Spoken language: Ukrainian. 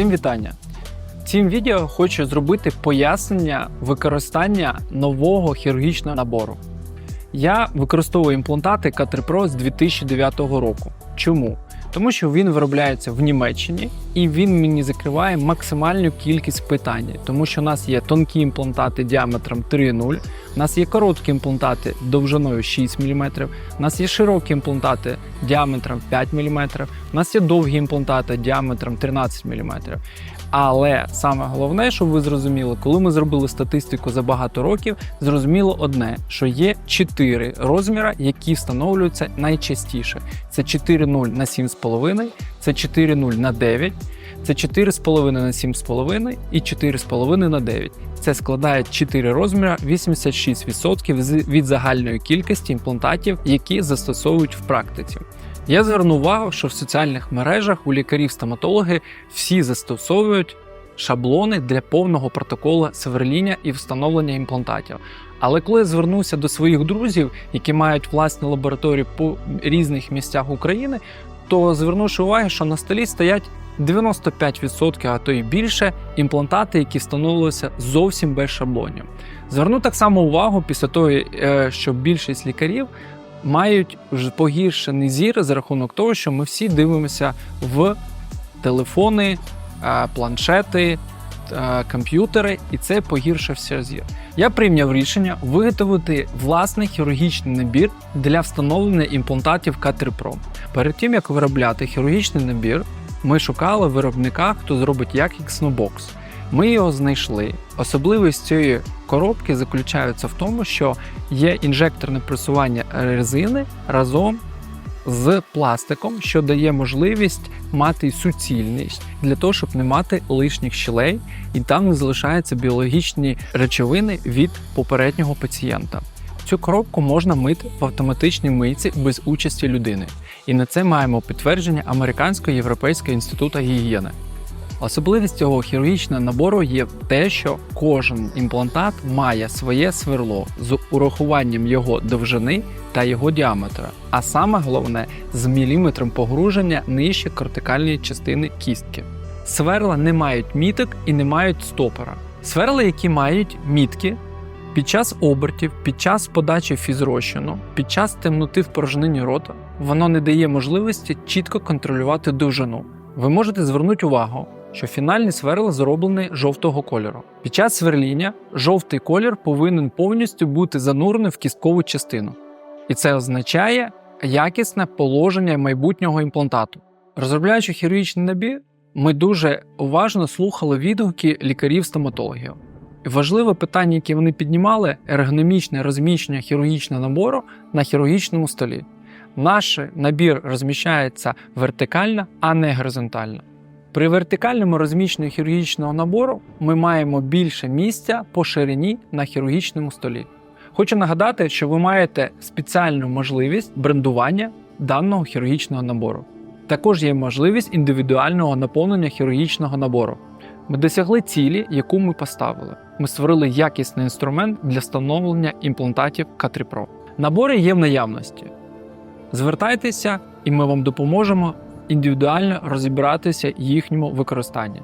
Всім вітання! В цім відео хочу зробити пояснення використання нового хірургічного набору. Я використовую імплантати K3 з 2009 року. Чому? Тому що він виробляється в Німеччині і він мені закриває максимальну кількість питань, тому що у нас є тонкі імплантати діаметром 3,0, у нас є короткі імплантати довжиною 6 мм, у нас є широкі імплантати діаметром 5 мм, у нас є довгі імплантати діаметром 13 мм. Але саме головне, щоб ви зрозуміли, коли ми зробили статистику за багато років, зрозуміло одне, що є 4 розміри, які встановлюються найчастіше. Це 4,0 на 7,5, це 4,0 на 9, це 4,5 на 7,5 і 4,5 на 9. Це складає 4 розміри 86% від загальної кількості імплантатів, які застосовують в практиці. Я зверну увагу, що в соціальних мережах у лікарів-стоматологи всі застосовують шаблони для повного протоколу сверління і встановлення імплантатів. Але коли я звернувся до своїх друзів, які мають власні лабораторії по різних місцях України, то звернувши увагу, що на столі стоять 95%, а то й більше імплантати, які встановилися зовсім без шаблонів. Зверну так само увагу після того, е, що більшість лікарів мають погіршений зір за рахунок того, що ми всі дивимося в телефони, е, планшети, е, комп'ютери, і це погіршився зір. Я прийняв рішення виготовити власний хірургічний набір для встановлення імплантатів K3 Pro. Перед тим як виробляти хірургічний набір, ми шукали виробника, хто зробить якісну бокс. Ми його знайшли. Особливість цієї коробки заключається в тому, що є інжекторне пресування резини разом з пластиком, що дає можливість мати суцільність для того, щоб не мати лишніх щілей, і там не залишаються біологічні речовини від попереднього пацієнта. Цю коробку можна мити в автоматичній мийці без участі людини. І на це маємо підтвердження Американського європейського інституту гігієни. Особливість цього хірургічного набору є те, що кожен імплантат має своє сверло з урахуванням його довжини та його діаметра, а саме головне з міліметром погруження нижче кортикальної частини кістки. Сверла не мають міток і не мають стопора. Сверла, які мають мітки, під час обертів, під час подачі фізрозчину, під час темноти в порожнині рота, воно не дає можливості чітко контролювати довжину. Ви можете звернути увагу, що фінальний сверл зроблений жовтого кольору. Під час сверління жовтий колір повинен повністю бути занурений в кісткову частину. І це означає якісне положення майбутнього імплантату. Розробляючи хірургічний набір, ми дуже уважно слухали відгуки лікарів-стоматологів. Важливе питання, яке вони піднімали, ергономічне розміщення хірургічного набору на хірургічному столі. Наш набір розміщається вертикально, а не горизонтально. При вертикальному розміщенні хірургічного набору ми маємо більше місця по ширині на хірургічному столі. Хочу нагадати, що ви маєте спеціальну можливість брендування даного хірургічного набору. Також є можливість індивідуального наповнення хірургічного набору. Ми досягли цілі, яку ми поставили. Ми створили якісний інструмент для встановлення імплантатів K3 Pro. Набори є в наявності. Звертайтеся, і ми вам допоможемо індивідуально розібратися їхньому використанні.